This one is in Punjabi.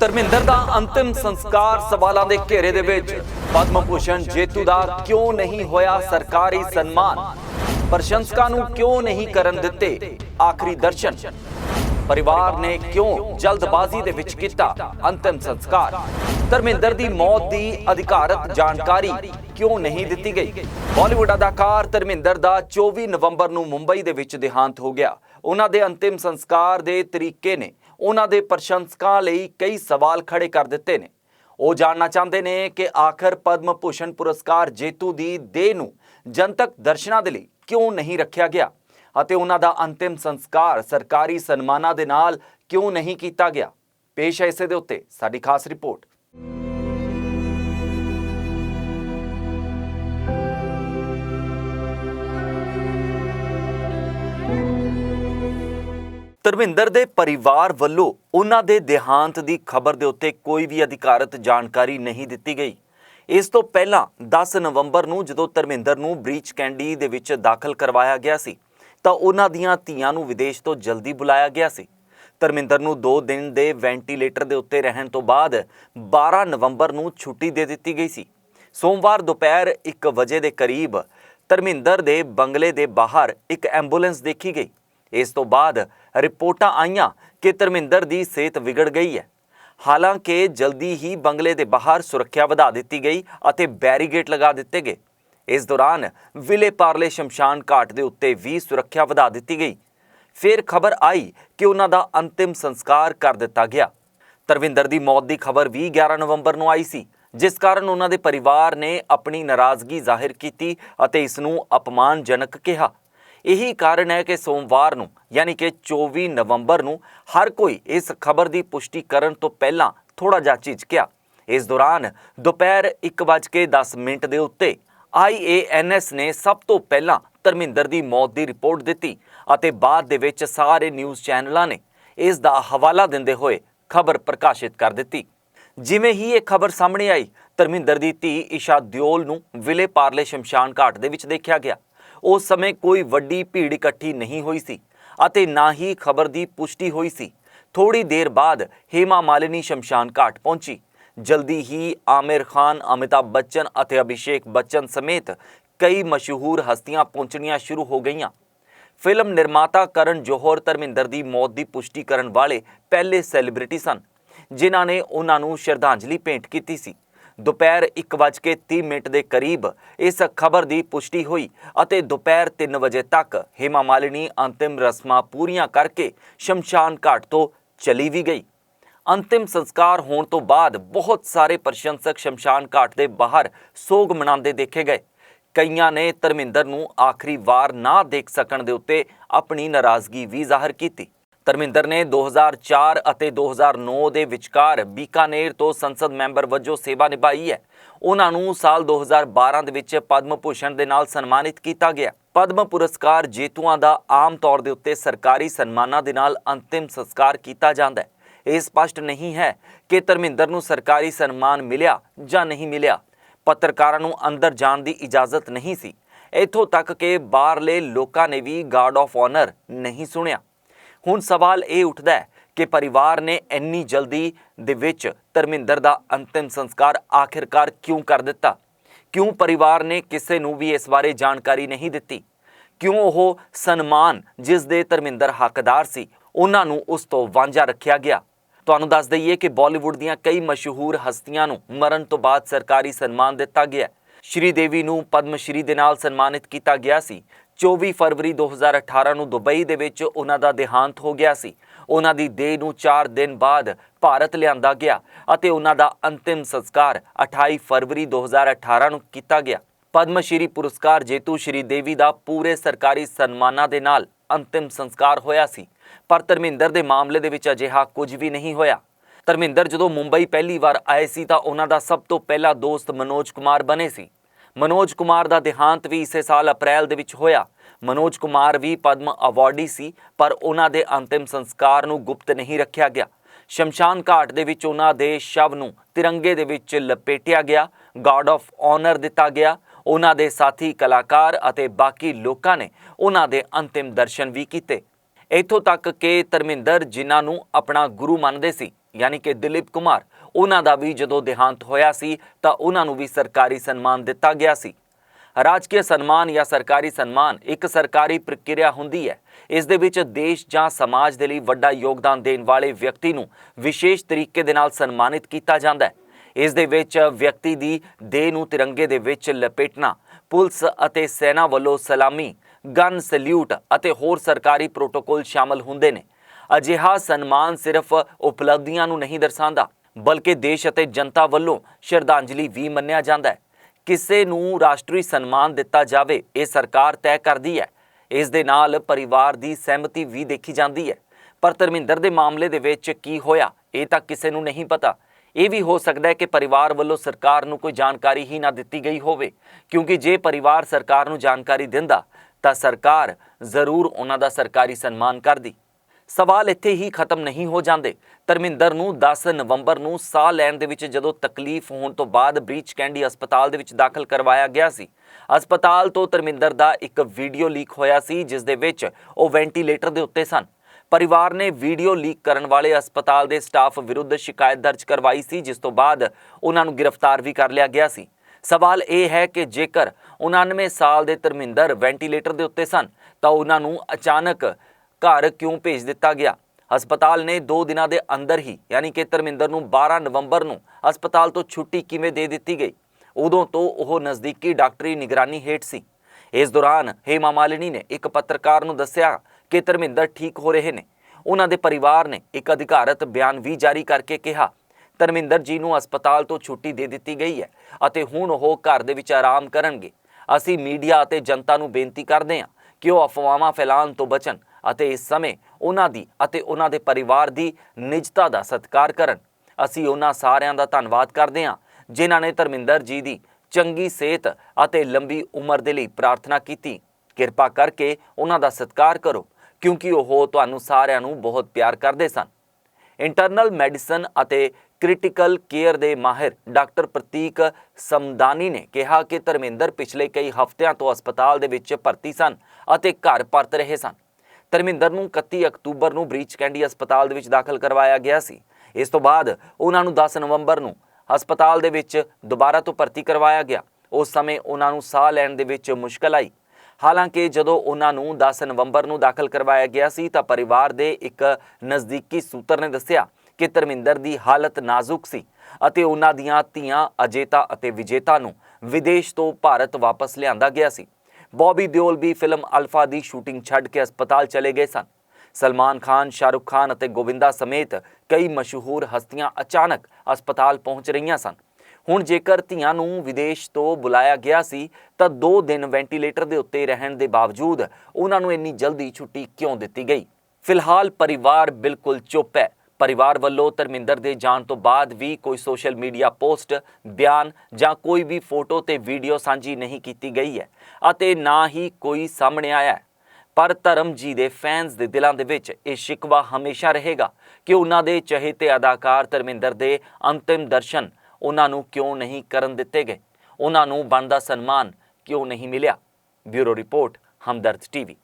ਧਰਮਿੰਦਰ ਦਾ ਅੰਤਿਮ ਸੰਸਕਾਰ ਸਵਾਲਾਂ ਦੇ ਘੇਰੇ ਦੇ ਵਿੱਚ। ਪਦਮ ਭੂਸ਼ਣ ਜੇਤੂ ਦਾ ਕਿਉਂ ਨਹੀਂ ਹੋਇਆ ਸਰਕਾਰੀ ਸਨਮਾਨ? ਪ੍ਰਸ਼ੰਸਕਾਂ ਨੂੰ ਕਿਉਂ ਨਹੀਂ ਕਰਨ ਦਿੱਤੇ ਆਖਰੀ ਦਰਸ਼ਨ? ਪਰਿਵਾਰ ਨੇ ਕਿਉਂ ਜਲਦਬਾਜ਼ੀ ਦੇ ਵਿੱਚ ਕੀਤਾ ਅੰਤਿਮ ਸੰਸਕਾਰ? ਧਰਮਿੰਦਰ ਦੀ ਮੌਤ ਦੀ ਅਧਿਕਾਰਤ ਜਾਣਕਾਰੀ ਕਿਉਂ ਨਹੀਂ ਦਿੱਤੀ ਗਈ? ਬਾਲੀਵੁੱਡ ਅਦਾਕਾਰ ਧਰਮਿੰਦਰ ਦਾ 24 ਨਵੰਬਰ ਨੂੰ ਮੁੰਬਈ ਦੇ ਵਿੱਚ ਦੇਹਾਂਤ ਹੋ ਗਿਆ। ਉਹਨਾਂ ਦੇ ਅੰਤਿਮ ਸੰਸਕਾਰ ਦੇ ਤਰੀਕੇ ਨੇ ਉਹਨਾਂ ਦੇ ਪ੍ਰਸ਼ੰਸਕਾਂ ਲਈ ਕਈ ਸਵਾਲ ਖੜੇ ਕਰ ਦਿੱਤੇ ਨੇ। ਉਹ ਜਾਣਨਾ ਚਾਹੁੰਦੇ ਨੇ ਕਿ ਆਖਰ ਪਦਮ ਭੂਸ਼ਣ ਪੁਰਸਕਾਰ ਜੇਤੂ ਦੀ ਦੇਹ ਨੂੰ ਜਨਤਕ ਦਰਸ਼ਨਾਂ ਦੇ ਲਈ ਕਿਉਂ ਨਹੀਂ ਰੱਖਿਆ ਗਿਆ ਅਤੇ ਉਹਨਾਂ ਦਾ ਅੰਤਿਮ ਸੰਸਕਾਰ ਸਰਕਾਰੀ ਸਨਮਾਨਾਂ ਦੇ ਨਾਲ ਕਿਉਂ ਨਹੀਂ ਕੀਤਾ ਗਿਆ। ਪੇਸ਼ ਹੈ ਇਸੇ ਦੇ ਉੱਤੇ ਸਾਡੀ ਖਾਸ ਰਿਪੋਰਟ। ਧਰਮਿੰਦਰ ਦੇ ਪਰਿਵਾਰ ਵੱਲੋਂ ਉਹਨਾਂ ਦੇ ਦੇਹਾਂਤ ਦੀ ਖਬਰ ਦੇ ਉੱਤੇ ਕੋਈ ਵੀ ਅਧਿਕਾਰਤ ਜਾਣਕਾਰੀ ਨਹੀਂ ਦਿੱਤੀ ਗਈ। ਇਸ ਤੋਂ ਪਹਿਲਾਂ 10 ਨਵੰਬਰ ਨੂੰ ਜਦੋਂ ਧਰਮਿੰਦਰ ਨੂੰ ਬ੍ਰੀਚ ਕੈਂਡੀ ਦੇ ਵਿੱਚ ਦਾਖਲ ਕਰਵਾਇਆ ਗਿਆ ਸੀ, ਤਾਂ ਉਹਨਾਂ ਦੀਆਂ ਧੀਆਂ ਨੂੰ ਵਿਦੇਸ਼ ਤੋਂ ਜਲਦੀ ਬੁਲਾਇਆ ਗਿਆ ਸੀ। ਧਰਮਿੰਦਰ ਨੂੰ 2 ਦਿਨ ਦੇ ਵੈਂਟੀਲੇਟਰ ਦੇ ਉੱਤੇ ਰਹਿਣ ਤੋਂ ਬਾਅਦ 12 ਨਵੰਬਰ ਨੂੰ ਛੁੱਟੀ ਦੇ ਦਿੱਤੀ ਗਈ ਸੀ। ਸੋਮਵਾਰ ਦੁਪਹਿਰ 1 ਵਜੇ ਦੇ ਕਰੀਬ ਧਰਮਿੰਦਰ ਦੇ ਬੰਗਲੇ ਦੇ ਬਾਹਰ ਇੱਕ ਐਂਬੂਲੈਂਸ ਦੇਖੀ ਗਈ। ਇਸ ਤੋਂ ਬਾਅਦ ਰਿਪੋਰਟਾਂ ਆਈਆਂ ਕਿ ਧਰਮਿੰਦਰ ਦੀ ਸਿਹਤ ਵਿਗੜ ਗਈ ਹੈ। ਹਾਲਾਂਕਿ ਜਲਦੀ ਹੀ ਬੰਗਲੇ ਦੇ ਬਾਹਰ ਸੁਰੱਖਿਆ ਵਧਾ ਦਿੱਤੀ ਗਈ ਅਤੇ ਬੈਰੀਗੇਟ ਲਗਾ ਦਿੱਤੇ ਗਏ। ਇਸ ਦੌਰਾਨ ਵਿਲੇ ਪਾਰਲੇ ਸ਼ਮਸ਼ਾਨ ਘਾਟ ਦੇ ਉੱਤੇ ਵੀ ਸੁਰੱਖਿਆ ਵਧਾ ਦਿੱਤੀ ਗਈ। ਫਿਰ ਖਬਰ ਆਈ ਕਿ ਉਹਨਾਂ ਦਾ ਅੰਤਿਮ ਸੰਸਕਾਰ ਕਰ ਦਿੱਤਾ ਗਿਆ। ਤਰਵਿੰਦਰ ਦੀ ਮੌਤ ਦੀ ਖਬਰ ਵੀ 11 ਨਵੰਬਰ ਨੂੰ ਆਈ ਸੀ, ਜਿਸ ਕਾਰਨ ਉਹਨਾਂ ਦੇ ਪਰਿਵਾਰ ਨੇ ਆਪਣੀ ਨਾਰਾਜ਼ਗੀ ਜ਼ਾਹਿਰ ਕੀਤੀ ਅਤੇ ਇਸ ਨੂੰ ਅਪਮਾਨਜਨਕ ਕਿਹਾ। ਇਹੀ ਕਾਰਨ ਹੈ ਕਿ ਸੋਮਵਾਰ ਨੂੰ, ਯਾਨੀ ਕਿ 24 ਨਵੰਬਰ ਨੂੰ, ਹਰ ਕੋਈ ਇਸ ਖਬਰ ਦੀ ਪੁਸ਼ਟੀ ਕਰਨ ਤੋਂ ਪਹਿਲਾਂ ਥੋੜਾ ਜਿਹਾ ਝਿਜਕਿਆ। ਇਸ ਦੌਰਾਨ ਦੁਪਹਿਰ 1:10 ਮਿੰਟ ਦੇ ਉੱਤੇ IANS ਨੇ ਸਭ ਤੋਂ ਪਹਿਲਾਂ ਧਰਮਿੰਦਰ ਦੀ ਮੌਤ ਦੀ ਰਿਪੋਰਟ ਦਿੱਤੀ ਅਤੇ ਬਾਅਦ ਦੇ ਵਿੱਚ ਸਾਰੇ ਨਿਊਜ਼ ਚੈਨਲਾਂ ਨੇ ਇਸ ਦਾ ਹਵਾਲਾ ਦਿੰਦੇ ਹੋਏ ਖਬਰ ਪ੍ਰਕਾਸ਼ਿਤ ਕਰ ਦਿੱਤੀ। ਜਿਵੇਂ ਹੀ ਇਹ ਖਬਰ ਸਾਹਮਣੇ ਆਈ, ਧਰਮਿੰਦਰ ਦੀ ਧੀ ਈਸ਼ਾ ਦਿਓਲ ਨੂੰ ਵਿਲੇ ਪਾਰਲੇ ਸ਼ਮਸ਼ਾਨ ਘਾਟ ਦੇ ਵਿੱਚ ਦੇਖਿਆ ਗਿਆ। ਉਸ ਸਮੇਂ ਕੋਈ ਵੱਡੀ ਭੀੜ ਇਕੱਠੀ ਨਹੀਂ ਹੋਈ ਸੀ ਅਤੇ ਨਾ ਹੀ ਖਬਰ ਦੀ ਪੁਸ਼ਟੀ ਹੋਈ ਸੀ। ਥੋੜੀ ਦੇਰ ਬਾਅਦ ਹੇਮਾ ਮਾਲਿਨੀ ਸ਼ਮਸ਼ਾਨ ਘਾਟ ਪਹੁੰਚੀ। ਜਲਦੀ ਹੀ ਆਮਿਰ ਖਾਨ, ਅਮਿਤਾਭ ਬੱਚਨ ਅਤੇ ਅਭਿਸ਼ੇਕ ਬੱਚਨ ਸਮੇਤ ਕਈ ਮਸ਼ਹੂਰ ਹਸਤੀਆਂ ਪਹੁੰਚਣੀਆਂ ਸ਼ੁਰੂ ਹੋ ਗਈਆਂ। ਫਿਲਮ ਨਿਰਮਾਤਾ ਕਰਨ ਜੋਹਰ ਧਰਮਿੰਦਰ ਦੀ ਮੌਤ ਦੀ ਪੁਸ਼ਟੀ ਕਰਨ ਵਾਲੇ ਪਹਿਲੇ ਸੈਲੀਬ੍ਰਿਟੀ ਸਨ, ਜਿਨ੍ਹਾਂ ਨੇ ਉਹਨਾਂ ਨੂੰ ਸ਼ਰਧਾਂਜਲੀ ਭੇਂਟ ਕੀਤੀ ਸੀ। ਦੁਪਹਿਰ 1:30 ਮਿੰਟ ਦੇ ਕਰੀਬ ਇਸ ਖਬਰ ਦੀ ਪੁਸ਼ਟੀ ਹੋਈ ਅਤੇ ਦੁਪਹਿਰ 3 ਵਜੇ ਤੱਕ ਹੇਮਾ ਮਾਲਿਨੀ ਅੰਤਿਮ ਰਸਮਾਂ ਪੂਰੀਆਂ ਕਰਕੇ ਸ਼ਮਸ਼ਾਨ ਘਾਟ ਤੋਂ ਚਲੀ ਵੀ ਗਈ। ਅੰਤਿਮ ਸੰਸਕਾਰ ਹੋਣ ਤੋਂ ਬਾਅਦ ਬਹੁਤ ਸਾਰੇ ਪ੍ਰਸ਼ੰਸਕ ਸ਼ਮਸ਼ਾਨ ਘਾਟ ਦੇ ਬਾਹਰ ਸੋਗ ਮਨਾਉਂਦੇ ਦੇਖੇ ਗਏ। ਕਈਆਂ ਨੇ ਧਰਮਿੰਦਰ ਨੂੰ ਆਖਰੀ ਵਾਰ ਨਾ ਦੇਖ ਸਕਣ ਦੇ ਉੱਤੇ ਆਪਣੀ ਨਾਰਾਜ਼ਗੀ ਵੀ ਜ਼ਾਹਰ ਕੀਤੀ। ਧਰਮਿੰਦਰ ਨੇ 2004 ਅਤੇ 2009 ਦੇ ਵਿਚਕਾਰ ਬੀਕਾਨੇਰ ਤੋਂ ਸੰਸਦ ਮੈਂਬਰ ਵਜੋਂ ਸੇਵਾ ਨਿਭਾਈ ਹੈ। ਉਹਨਾਂ ਨੂੰ ਸਾਲ 2012 ਦੇ ਵਿੱਚ ਪਦਮ ਭੂਸ਼ਣ ਦੇ ਨਾਲ ਸਨਮਾਨਿਤ ਕੀਤਾ ਗਿਆ। ਪਦਮ ਪੁਰਸਕਾਰ ਜੇਤੂਆਂ ਦਾ ਆਮ ਤੌਰ ਦੇ ਉੱਤੇ ਸਰਕਾਰੀ ਸਨਮਾਨਾਂ ਦੇ ਨਾਲ ਅੰਤਿਮ ਸੰਸਕਾਰ ਕੀਤਾ ਜਾਂਦਾ ਹੈ। ਇਹ ਸਪਸ਼ਟ ਨਹੀਂ ਹੈ ਕਿ ਧਰਮਿੰਦਰ ਨੂੰ ਸਰਕਾਰੀ ਸਨਮਾਨ ਮਿਲਿਆ ਜਾਂ ਨਹੀਂ ਮਿਲਿਆ। ਪੱਤਰਕਾਰਾਂ ਨੂੰ ਅੰਦਰ ਜਾਣ ਦੀ ਇਜਾਜ਼ਤ ਨਹੀਂ ਸੀ। ਇੱਥੋਂ ਤੱਕ ਕਿ ਬਾਹਰਲੇ ਲੋਕਾਂ ਨੇ ਵੀ ਗਾਰਡ ਆਫ ਆਨਰ ਨਹੀਂ ਸੁਣਿਆ। ਹੁਣ ਸਵਾਲ ਇਹ ਉੱਠਦਾ ਹੈ ਕਿ ਪਰਿਵਾਰ ਨੇ ਇੰਨੀ ਜਲਦੀ ਦੇ ਵਿੱਚ ਧਰਮਿੰਦਰ ਦਾ ਅੰਤਿਮ ਸੰਸਕਾਰ ਆਖਿਰਕਾਰ ਕਿਉਂ ਕਰ ਦਿੱਤਾ? ਕਿਉਂ ਪਰਿਵਾਰ ਨੇ ਕਿਸੇ ਨੂੰ ਵੀ ਇਸ ਬਾਰੇ ਜਾਣਕਾਰੀ ਨਹੀਂ ਦਿੱਤੀ? ਕਿਉਂ ਉਹ ਸਨਮਾਨ ਜਿਸ ਦੇ ਧਰਮਿੰਦਰ ਹੱਕਦਾਰ ਸੀ, ਉਹਨਾਂ ਨੂੰ ਉਸ ਤੋਂ ਵਾਂਝਾ ਰੱਖਿਆ ਗਿਆ? ਤੁਹਾਨੂੰ ਦੱਸ ਦਈਏ ਕਿ ਬਾਲੀਵੁੱਡ ਦੀਆਂ ਕਈ ਮਸ਼ਹੂਰ ਹਸਤੀਆਂ ਨੂੰ ਮਰਨ ਤੋਂ ਬਾਅਦ ਸਰਕਾਰੀ ਸਨਮਾਨ ਦਿੱਤਾ ਗਿਆ। ਸ਼੍ਰੀਦੇਵੀ ਨੂੰ ਪਦਮ ਸ਼੍ਰੀ ਦੇ ਨਾਲ ਸਨਮਾਨਿਤ ਕੀਤਾ ਗਿਆ ਸੀ 24 ਫਰਵਰੀ 2018 ਨੂੰ ਦੁਬਈ ਦੇ ਵਿੱਚ ਉਹਨਾਂ ਦਾ ਦੇਹਾਂਤ ਹੋ ਗਿਆ ਸੀ। ਉਹਨਾਂ ਦੀ ਦੇਹ ਨੂੰ 4 ਦਿਨ ਬਾਅਦ ਭਾਰਤ ਲਿਆਂਦਾ ਗਿਆ ਅਤੇ ਉਹਨਾਂ ਦਾ ਅੰਤਿਮ ਸੰਸਕਾਰ 28 ਫਰਵਰੀ 2018 ਨੂੰ ਕੀਤਾ ਗਿਆ। ਪਦਮ ਸ਼੍ਰੀ ਪੁਰਸਕਾਰ ਜੇਤੂ ਸ਼੍ਰੀ ਦੇਵੀ ਦਾ ਪੂਰੇ ਸਰਕਾਰੀ ਸਨਮਾਨਾਂ ਦੇ ਨਾਲ ਅੰਤਿਮ ਸੰਸਕਾਰ ਹੋਇਆ ਸੀ। ਪਰ ਧਰਮਿੰਦਰ ਦੇ ਮਾਮਲੇ ਦੇ ਵਿੱਚ ਅਜਿਹਾ ਕੁਝ ਵੀ ਨਹੀਂ ਹੋਇਆ। ਧਰਮਿੰਦਰ ਜਦੋਂ ਮੁੰਬਈ ਪਹਿਲੀ ਵਾਰ ਆਏ ਸੀ ਤਾਂ ਉਹਨਾਂ ਦਾ ਸਭ ਤੋਂ ਪਹਿਲਾ ਦੋਸਤ ਮਨੋਜ ਕੁਮਾਰ ਬਣੇ ਸੀ। ਮਨੋਜ ਕੁਮਾਰ ਦਾ ਦੇਹਾਂਤ ਵੀ ਇਸੇ ਸਾਲ ਅਪ੍ਰੈਲ ਦੇ ਵਿੱਚ ਹੋਇਆ। ਮਨੋਜ ਕੁਮਾਰ ਵੀ ਪਦਮ ਅਵਾਰਡੀ ਸੀ, ਪਰ ਉਹਨਾਂ ਦੇ ਅੰਤਿਮ ਸੰਸਕਾਰ ਨੂੰ ਗੁਪਤ ਨਹੀਂ ਰੱਖਿਆ ਗਿਆ। ਸ਼ਮਸ਼ਾਨ ਘਾਟ ਦੇ ਵਿੱਚ ਉਹਨਾਂ ਦੇ ਸ਼ਵ ਨੂੰ ਤਿਰੰਗੇ ਦੇ ਵਿੱਚ ਲਪੇਟਿਆ ਗਿਆ ਗਾਰਡ ਆਫ ਆਨਰ ਦਿੱਤਾ ਗਿਆ। ਉਹਨਾਂ ਦੇ ਸਾਥੀ ਕਲਾਕਾਰ ਅਤੇ ਬਾਕੀ ਲੋਕਾਂ ਨੇ ਉਹਨਾਂ ਦੇ ਅੰਤਿਮ ਦਰਸ਼ਨ ਵੀ ਕੀਤੇ। ਇੱਥੋਂ ਤੱਕ ਕਿ ਧਰਮਿੰਦਰ ਜਿਨ੍ਹਾਂ ਨੂੰ ਆਪਣਾ ਗੁਰੂ ਮੰਨਦੇ ਸੀ ਯਾਨੀ ਕਿ ਦਿਲੀਪ ਕੁਮਾਰ, ਉਹਨਾਂ ਦਾ ਵੀ ਜਦੋਂ ਦੇਹਾਂਤ ਹੋਇਆ ਸੀ, ਤਾਂ ਉਹਨਾਂ ਨੂੰ ਵੀ ਸਰਕਾਰੀ ਸਨਮਾਨ ਦਿੱਤਾ ਗਿਆ ਸੀ। ਰਾਜਕੀय ਸਨਮਾਨ ਜਾਂ ਸਰਕਾਰੀ ਸਨਮਾਨ ਇੱਕ ਸਰਕਾਰੀ ਪ੍ਰਕਿਰਿਆ ਹੁੰਦੀ ਹੈ। ਇਸ ਦੇ ਵਿੱਚ ਦੇਸ਼ ਜਾਂ ਸਮਾਜ ਦੇ ਲਈ ਵੱਡਾ ਯੋਗਦਾਨ ਦੇਣ ਵਾਲੇ ਵਿਅਕਤੀ ਨੂੰ ਵਿਸ਼ੇਸ਼ ਤਰੀਕੇ ਦੇ ਨਾਲ ਸਨਮਾਨਿਤ ਕੀਤਾ ਜਾਂਦਾ ਹੈ। ਇਸ ਦੇ ਵਿੱਚ ਵਿਅਕਤੀ ਦੀ ਦੇਹ ਨੂੰ ਤਿਰੰਗੇ ਦੇ ਵਿੱਚ ਲਪੇਟਣਾ, ਪੁਲਿਸ ਅਤੇ ਸੈਨਾ ਵੱਲੋਂ ਸਲਾਮੀ, ਗਨ ਸੈਲਿਊਟ ਅਤੇ ਹੋਰ ਸਰਕਾਰੀ ਪ੍ਰੋਟੋਕੋਲ ਸ਼ਾਮਲ ਹੁੰਦੇ ਨੇ। ਅਜਿਹਾ ਸਨਮਾਨ ਸਿਰਫ ਉਪਲਬਧੀਆਂ ਨੂੰ ਨਹੀਂ ਦਰਸਾਉਂਦਾ, ਬਲਕਿ ਦੇਸ਼ ਅਤੇ ਜਨਤਾ ਵੱਲੋਂ ਸ਼ਰਧਾਂਜਲੀ ਵੀ ਮੰਨਿਆ ਜਾਂਦਾ ਹੈ। ਕਿਸੇ ਨੂੰ ਰਾਸ਼ਟਰੀ ਸਨਮਾਨ ਦਿੱਤਾ ਜਾਵੇ, ਇਹ ਸਰਕਾਰ ਤੈਅ ਕਰਦੀ ਹੈ। ਇਸ ਦੇ ਨਾਲ ਪਰਿਵਾਰ ਦੀ ਸਹਿਮਤੀ ਵੀ ਦੇਖੀ ਜਾਂਦੀ ਹੈ। ਪਰ ਧਰਮਿੰਦਰ ਦੇ ਮਾਮਲੇ ਦੇ ਵਿੱਚ ਕੀ ਹੋਇਆ, ਇਹ ਤਾਂ ਕਿਸੇ ਨੂੰ ਨਹੀਂ ਪਤਾ। ਇਹ ਵੀ ਹੋ ਸਕਦਾ ਹੈ ਕਿ ਪਰਿਵਾਰ ਵੱਲੋਂ ਸਰਕਾਰ ਨੂੰ ਕੋਈ ਜਾਣਕਾਰੀ ਹੀ ਨਾ ਦਿੱਤੀ ਗਈ ਹੋਵੇ, ਕਿਉਂਕਿ ਜੇ ਪਰਿਵਾਰ ਸਰਕਾਰ ਨੂੰ ਜਾਣਕਾਰੀ ਦਿੰਦਾ, ਤਾਂ ਸਰਕਾਰ ਜ਼ਰੂਰ ਉਹਨਾਂ ਦਾ ਸਰਕਾਰੀ ਸਨਮਾਨ ਕਰਦੀ। ਸਵਾਲ ਇੱਥੇ ਹੀ ਖਤਮ ਨਹੀਂ ਹੋ ਜਾਂਦੇ। ਧਰਮਿੰਦਰ ਨੂੰ 10 ਨਵੰਬਰ ਨੂੰ ਸਾਹ ਲੈਣ ਦੇ ਵਿੱਚ ਜਦੋਂ ਤਕਲੀਫ ਹੋਣ ਤੋਂ ਬਾਅਦ ਬ੍ਰੀਚ ਕੈਂਡੀ ਹਸਪਤਾਲ ਦੇ ਵਿੱਚ ਦਾਖਲ ਕਰਵਾਇਆ ਗਿਆ ਸੀ। ਹਸਪਤਾਲ ਤੋਂ ਧਰਮਿੰਦਰ ਦਾ ਇੱਕ ਵੀਡੀਓ ਲੀਕ ਹੋਇਆ ਸੀ, ਜਿਸ ਦੇ ਵਿੱਚ ਉਹ ਵੈਂਟੀਲੇਟਰ ਦੇ ਉੱਤੇ ਸਨ। ਪਰਿਵਾਰ ਨੇ ਵੀਡੀਓ ਲੀਕ ਕਰਨ ਵਾਲੇ ਹਸਪਤਾਲ ਦੇ ਸਟਾਫ ਵਿਰੁੱਧ ਸ਼ਿਕਾਇਤ ਦਰਜ ਕਰਵਾਈ ਸੀ, ਜਿਸ ਤੋਂ ਬਾਅਦ ਉਹਨਾਂ ਨੂੰ ਗ੍ਰਿਫਤਾਰ ਵੀ ਕਰ ਲਿਆ ਗਿਆ ਸੀ। ਸਵਾਲ ਇਹ ਹੈ ਕਿ ਜੇਕਰ 99 ਸਾਲ ਦੇ ਧਰਮਿੰਦਰ ਵੈਂਟੀਲੇਟਰ ਦੇ ਉੱਤੇ ਸਨ, ਤਾਂ ਉਹਨਾਂ ਨੂੰ ਅਚਾਨਕ ਘਰ ਕਿਉਂ ਭੇਜ ਦਿੱਤਾ ਗਿਆ? ਹਸਪਤਾਲ ਨੇ 2 ਦਿਨਾਂ ਦੇ ਅੰਦਰ ਹੀ, ਯਾਨੀ ਕਿ ਧਰਮਿੰਦਰ ਨੂੰ 12 ਨਵੰਬਰ ਨੂੰ ਹਸਪਤਾਲ ਤੋਂ ਛੁੱਟੀ ਕਿਵੇਂ ਦੇ ਦਿੱਤੀ ਗਈ? ਉਦੋਂ ਤੋਂ ਉਹ ਨਜ਼ਦੀਕੀ ਡਾਕਟਰੀ ਨਿਗਰਾਨੀ ਹੇਠ ਸੀ। ਇਸ ਦੌਰਾਨ ਹੇਮਾ ਮਾਲਿਨੀ ਨੇ ਇੱਕ ਪੱਤਰਕਾਰ ਨੂੰ ਦੱਸਿਆ ਕਿ ਧਰਮਿੰਦਰ ਠੀਕ ਹੋ ਰਹੇ ਨੇ। ਉਹਨਾਂ ਦੇ ਪਰਿਵਾਰ ਨੇ ਇੱਕ ਅਧਿਕਾਰਤ ਬਿਆਨ ਵੀ ਜਾਰੀ ਕਰਕੇ ਕਿਹਾ, ਧਰਮਿੰਦਰ ਜੀ ਨੂੰ ਹਸਪਤਾਲ ਤੋਂ ਛੁੱਟੀ ਦੇ ਦਿੱਤੀ ਗਈ ਹੈ ਅਤੇ ਹੁਣ ਉਹ ਘਰ ਦੇ ਵਿੱਚ ਆਰਾਮ ਕਰਨਗੇ। ਅਸੀਂ ਮੀਡੀਆ ਅਤੇ ਜਨਤਾ ਨੂੰ ਬੇਨਤੀ ਕਰਦੇ ਹਾਂ ਕਿ ਉਹ ਅਫਵਾਹਾਂ ਫੈਲਾਉਣ ਤੋਂ ਬਚਣ ਅਤੇ ਇਸ ਸਮੇਂ ਉਹਨਾਂ ਦੀ ਅਤੇ ਉਹਨਾਂ ਦੇ ਪਰਿਵਾਰ ਦੀ ਨਿਜਤਾ ਦਾ ਸਤਿਕਾਰ ਕਰਨ। ਅਸੀਂ ਉਹਨਾਂ ਸਾਰਿਆਂ ਦਾ ਧੰਨਵਾਦ ਕਰਦੇ ਹਾਂ, ਜਿਨ੍ਹਾਂ ਨੇ ਧਰਮਿੰਦਰ ਜੀ ਦੀ ਚੰਗੀ ਸਿਹਤ ਅਤੇ ਲੰਬੀ ਉਮਰ ਦੇ ਲਈ ਪ੍ਰਾਰਥਨਾ ਕੀਤੀ। ਕਿਰਪਾ ਕਰਕੇ ਉਹਨਾਂ ਦਾ ਸਤਿਕਾਰ ਕਰੋ, ਕਿਉਂਕਿ ਉਹ ਤੁਹਾਨੂੰ ਸਾਰਿਆਂ ਨੂੰ ਬਹੁਤ ਪਿਆਰ ਕਰਦੇ ਸਨ। ਇੰਟਰਨਲ ਮੈਡੀਸਨ ਅਤੇ ਕ੍ਰਿਟੀਕਲ ਕੇਅਰ ਦੇ ਮਾਹਿਰ ਡਾਕਟਰ ਪ੍ਰਤੀਕ ਸਮਦਾਨੀ ਨੇ ਕਿਹਾ ਕਿ ਧਰਮਿੰਦਰ ਪਿਛਲੇ ਕਈ ਹਫ਼ਤਿਆਂ ਤੋਂ ਹਸਪਤਾਲ ਦੇ ਵਿੱਚ ਭਰਤੀ ਸਨ ਅਤੇ ਘਰ ਪਰਤ ਰਹੇ ਸਨ। ਧਰਮਿੰਦਰ ਨੂੰ 31 ਅਕਤੂਬਰ ਨੂੰ ਬ੍ਰੀਚ ਕੈਂਡੀ ਹਸਪਤਾਲ ਦੇ ਵਿੱਚ ਦਾਖਲ ਕਰਵਾਇਆ ਗਿਆ ਸੀ। ਇਸ ਤੋਂ ਬਾਅਦ ਉਹਨਾਂ ਨੂੰ 10 ਨਵੰਬਰ ਨੂੰ ਹਸਪਤਾਲ ਦੇ ਵਿੱਚ ਦੁਬਾਰਾ ਤੋਂ ਭਰਤੀ ਕਰਵਾਇਆ ਗਿਆ। ਉਸ ਸਮੇਂ ਉਹਨਾਂ ਨੂੰ ਸਾਹ ਲੈਣ ਦੇ ਵਿੱਚ ਮੁਸ਼ਕਲ ਆਈ। ਹਾਲਾਂਕਿ ਜਦੋਂ ਉਹਨਾਂ ਨੂੰ 10 ਨਵੰਬਰ ਨੂੰ ਦਾਖਲ ਕਰਵਾਇਆ ਗਿਆ ਸੀ ਤਾਂ ਪਰਿਵਾਰ ਦੇ ਇੱਕ ਨਜ਼ਦੀਕੀ ਸੂਤਰ ਨੇ ਦੱਸਿਆ ਕਿ ਧਰਮਿੰਦਰ ਦੀ ਹਾਲਤ ਨਾਜ਼ੁਕ ਸੀ ਅਤੇ ਉਹਨਾਂ ਦੀਆਂ ਧੀਆਂ ਅਜੇਤਾ ਅਤੇ ਵਿਜੇਤਾ ਨੂੰ ਵਿਦੇਸ਼ ਤੋਂ ਭਾਰਤ ਵਾਪਸ ਲਿਆਂਦਾ ਗਿਆ ਸੀ। ਬੌਬੀ ਦਿਓਲ ਵੀ ਫਿਲਮ ਅਲਫਾ ਦੀ ਸ਼ੂਟਿੰਗ ਛੱਡ ਕੇ ਹਸਪਤਾਲ ਚਲੇ ਗਏ ਸਨ। ਸਲਮਾਨ ਖਾਨ, ਸ਼ਾਹਰੁਖ ਖਾਨ ਅਤੇ ਗੋਵਿੰਦਾ ਸਮੇਤ ਕਈ ਮਸ਼ਹੂਰ ਹਸਤੀਆਂ ਅਚਾਨਕ ਹਸਪਤਾਲ ਪਹੁੰਚ ਰਹੀਆਂ ਸਨ। ਹੁਣ ਜੇਕਰ ਧੀਆਂ ਨੂੰ ਵਿਦੇਸ਼ ਤੋਂ ਬੁਲਾਇਆ ਗਿਆ ਸੀ, ਤਾਂ 2 ਦਿਨ ਵੈਂਟੀਲੇਟਰ ਦੇ ਉੱਤੇ ਰਹਿਣ ਦੇ ਬਾਵਜੂਦ ਉਹਨਾਂ ਨੂੰ ਇੰਨੀ ਜਲਦੀ ਛੁੱਟੀ ਕਿਉਂ ਦਿੱਤੀ ਗਈ? ਫਿਲਹਾਲ ਪਰਿਵਾਰ ਬਿਲਕੁਲ ਚੁੱਪ ਹੈ। ਪਰਿਵਾਰ ਵੱਲੋਂ ਧਰਮਿੰਦਰ ਦੇ ਜਾਣ ਤੋਂ ਬਾਅਦ ਵੀ ਕੋਈ ਸੋਸ਼ਲ ਮੀਡੀਆ ਪੋਸਟ, ਬਿਆਨ ਜਾਂ ਕੋਈ ਵੀ ਫੋਟੋ ਤੇ ਵੀਡੀਓ ਸਾਂਝੀ ਨਹੀਂ ਕੀਤੀ ਗਈ ਹੈ ਅਤੇ ਨਾ ਹੀ ਕੋਈ ਸਾਹਮਣੇ ਆਇਆ ਹੈ। ਪਰ ਧਰਮ ਜੀ ਦੇ ਫੈਨਸ ਦੇ ਦਿਲਾਂ ਦੇ ਵਿੱਚ ਇਹ ਸ਼ਿਕਵਾ ਹਮੇਸ਼ਾ ਰਹੇਗਾ ਕਿ ਉਹਨਾਂ ਦੇ ਚਹੇਤੇ ਅਦਾਕਾਰ ਧਰਮਿੰਦਰ ਦੇ ਅੰਤਿਮ ਦਰਸ਼ਨ ਉਹਨਾਂ ਨੂੰ ਕਿਉਂ ਨਹੀਂ ਕਰਨ ਦਿੱਤੇ ਗਏ? ਉਹਨਾਂ ਨੂੰ ਬਣਦਾ ਸਨਮਾਨ ਕਿਉਂ ਨਹੀਂ ਮਿਲਿਆ? Bureau report, Hamdard TV.